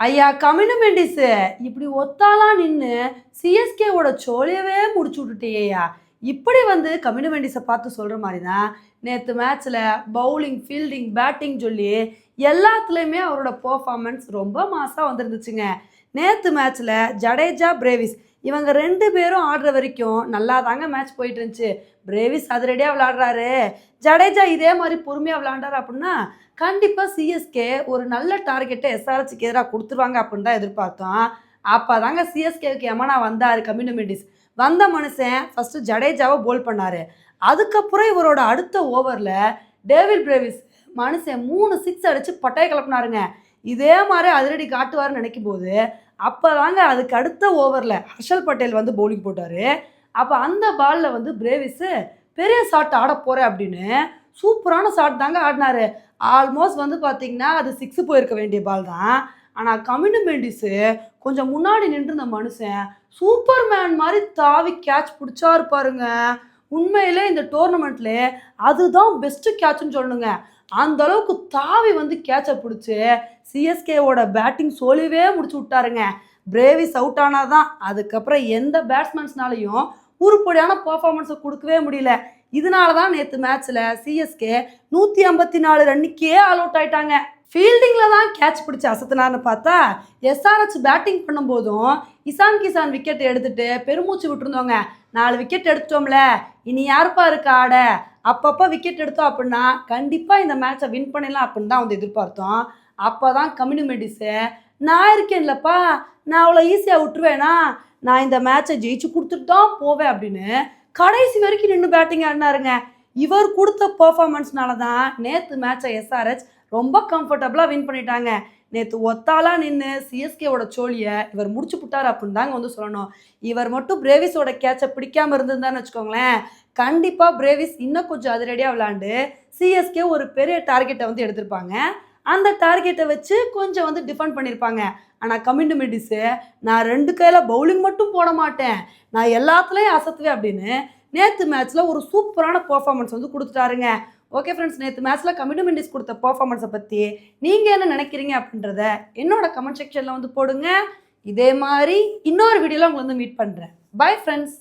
ஐயா கமினு மெண்டிஸு இப்படி ஒத்தாலாம் நின்று சிஎஸ்கேவோட சோழியவே முடிச்சு விட்டுட்டேயா இப்படி வந்து கமினு மெண்டிஸை பார்த்து சொல்கிற மாதிரி தான் நேற்று மேட்ச்சில் பவுலிங் ஃபீல்டிங் பேட்டிங் சொல்லி எல்லாத்துலேயுமே அவரோட பர்ஃபார்மன்ஸ் ரொம்ப மாசாக வந்துருந்துச்சுங்க. நேற்று மேட்ச்சில் ஜடேஜா பிரேவிஸ் இவங்க ரெண்டு பேரும் ஆடுற வரைக்கும் நல்லா தாங்க மேட்ச் போயிட்டு இருந்துச்சு. பிரேவிஸ் அதிரடியாக விளாடுறாரு ஜடேஜா இதே மாதிரி பொறுமையாக விளாண்டாரு அப்படின்னா கண்டிப்பாக சிஎஸ்கே ஒரு நல்ல டார்கெட்டை எஸ்ஆர்எஸ்க்கு எதிராக கொடுத்துருவாங்க அப்படின்னு தான் எதிர்பார்த்தோம். அப்போ தாங்க சிஎஸ்கேவுக்கு எமனா வந்தார் கம்யூனிமிட்டிஸ் வந்த மனுஷன் ஃபஸ்ட்டு ஜடேஜாவை போல் பண்ணார். அதுக்கப்புறம் இவரோட அடுத்த ஓவரில் டேவிட் பிரேவிஸ் மனுஷன் மூணு சிக்ஸ் அடித்து பட்டையை கிளப்புனாருங்க. இதே மாதிரி அதிரடி காட்டுவார்னு நினைக்கும் போது அப்போ தாங்க அதுக்கு அடுத்த ஓவரில் ஹர்ஷல் பட்டேல் வந்து பவுலிங் போட்டார். அப்போ அந்த பாலில் வந்து பிரேவிஸு பெரிய ஷாட் ஆட போகிறேன் அப்படின்னு சூப்பரான ஷாட் தாங்க ஆடினாரு. ஆல்மோஸ்ட் வந்து பார்த்தீங்கன்னா அது சிக்ஸு போயிருக்க வேண்டிய பால் தான். ஆனால் கமினு மெண்டிஸு கொஞ்சம் முன்னாடி நின்றுருந்த மனுஷன் சூப்பர் மேன் மாதிரி தாவி கேட்ச் பிடிச்சா இருப்பாருங்க உண்மையிலே இந்த டோர்னமெண்ட்ல அதுதான் பெஸ்ட்டு கேட்ச்னு சொல்லணுங்க. அந்த அளவுக்கு தாவி வந்து கேட்சை பிடிச்சி சிஎஸ்கேவோட பேட்டிங் சொல்லிவே முடிச்சு விட்டாருங்க. பிரேவிஸ் அவுட் ஆனாதான் அதுக்கப்புறம் எந்த பேட்ஸ்மேன்ஸ்னாலையும் உருப்படியான பர்ஃபார்மன்ஸை கொடுக்கவே முடியல. இதனால தான் நேற்று மேட்ச்சில் சிஎஸ்கே நூற்றி ஐம்பத்தி நாலு ரன்னுக்கே ஆல் அவுட் ஆயிட்டாங்க. ஃபீல்டிங்கில் தான் கேட்ச் பிடிச்சி அசத்தினான்னு பார்த்தா எஸ்ஆர்ஹெச் பேட்டிங் பண்ணும்போதும் இசான் கிசான் விக்கெட் எடுத்துட்டு பெருமூச்சு விட்டுருந்தோங்க நாலு விக்கெட் எடுத்துட்டோம்ல இனி யாருப்பா இருக்கா ஆட? அப்பப்போ விக்கெட் எடுத்தோம் அப்படின்னா கண்டிப்பாக இந்த மேட்சை வின் பண்ணிடலாம் அப்படின்னு தான் வந்து எதிர்பார்த்தோம். அப்போ தான் கம்யூனிமெடிஸு நான் இருக்கேன்லப்பா நான் அவ்வளோ ஈஸியாக விட்டுருவேனா? நான் இந்த மேட்சை ஜெயிச்சு கொடுத்துட்டு தான் போவேன் அப்படின்னு கடைசி வரைக்கும் நின்று பேட்டிங் ஆடினாருங்க. இவர் கொடுத்த பர்ஃபார்மன்ஸ்னால தான் நேற்று மேட்சை எஸ்ஆர்ஹெச் ரொம்ப கம்ஃபர்டபுளாக வின் பண்ணிட்டாங்க. நேற்று ஒத்தாலாக நின்று சிஎஸ்கேவோட சோழியை இவர் முடிச்சு விட்டார் அப்படின்னு தாங்க வந்து சொல்லணும். இவர் மட்டும் பிரேவிஸோட கேட்சை பிடிக்காம இருந்திருந்தான்னு வச்சுக்கோங்களேன். கண்டிப்பாக பிரேவிஸ் இன்னும் கொஞ்சம் அதிரடியாக விளாண்டு சிஎஸ்கே ஒரு பெரிய டார்கெட்டை வந்து எடுத்திருப்பாங்க. அந்த டார்கெட்டை வச்சு கொஞ்சம் வந்து டிஃபெண்ட் பண்ணியிருப்பாங்க ஆனால் கமிண்டமெண்டிஸு நான் ரெண்டு கையில் பவுலிங் மட்டும் போட மாட்டேன். நான் எல்லாத்துலேயும் அசத்துவேன் அப்படின்னு நேற்று மேட்ச்சில் ஒரு சூப்பரான பெர்ஃபார்மன்ஸ் வந்து கொடுத்துட்டாருங்க. ஓகே ஃப்ரெண்ட்ஸ் நேற்று மேட்ச்சில் கமிட்டமெண்டிஸ் கொடுத்த பர்ஃபார்மன்ஸை பற்றி நீங்கள் என்ன நினைக்கிறீங்க அப்படின்றத என்னோட கமெண்ட் செக்ஷனில் வந்து போடுங்க. இதே மாதிரி இன்னொரு வீடியோவில் உங்களை வந்து மீட் பண்ணுறேன் பை ஃப்ரெண்ட்ஸ்